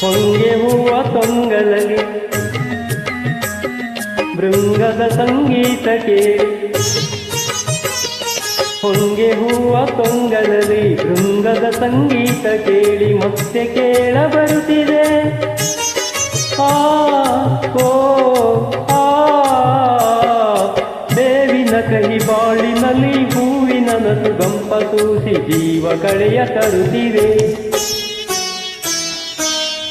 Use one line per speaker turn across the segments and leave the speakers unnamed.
ಹೊಂಗೆ ಹೂವ ತೊಂಗಲಲಿ ಭೃಂಗದ ಸಂಗೀತ ಕೇಳಿ ಹೊಂಗೆ ಹೂವ ತೊಂಗಲಲಿ ಭೃಂಗದ ಸಂಗೀತ ಕೇಳಿ ಮತ್ತೆ ಕೇಳ ಬರುತ್ತಿದೆ ಆ ಓ ಆ ಬೇವಿನ ಕಹಿ ಬಾಳಿನಲ್ಲಿ ಹೂವಿನ ನಸು ಗಂಪ ಸೂಸಿ ಜೀವ ಕಳೆಯ ತರುತ್ತಿದೆ.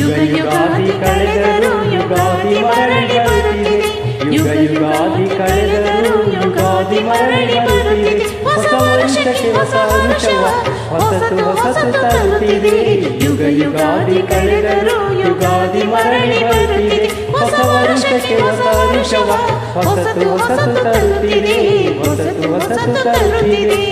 ಯುಗ ಯುಗಾದಿ ಕಳೆದರೂ ಯುಗಾದಿ ಮರಳಿ ಬರುತ್ತಿದೆ. ಯುಗ ಯುಗಾದಿ ಕಳೆದರೂ ಯುಗಾದಿ ಮರಳಿ ಬರುತ್ತಿದೆ. ಹೊಸ ವರುಷಕ್ಕೆ ಹೊಸ ವರುಷವ ಹೊಸತು ಹೊಸತು ತರುತ್ತಿದೆ. ಯುಗ ಯುಗಾದಿ ಕಳೆದರೂ ಯುಗಾದಿ ಮರಳಿ ಬರುತ್ತಿದೆ ಹೊಸ ವರುಷಕ್ಕೆ ಹೊಸ ವರುಷವ ಹೊಸತು ಹೊಸತು ತರುತ್ತಿದೆ. ಹೊಸತು ಹೊಸತು ತರುತ್ತಿದೆ.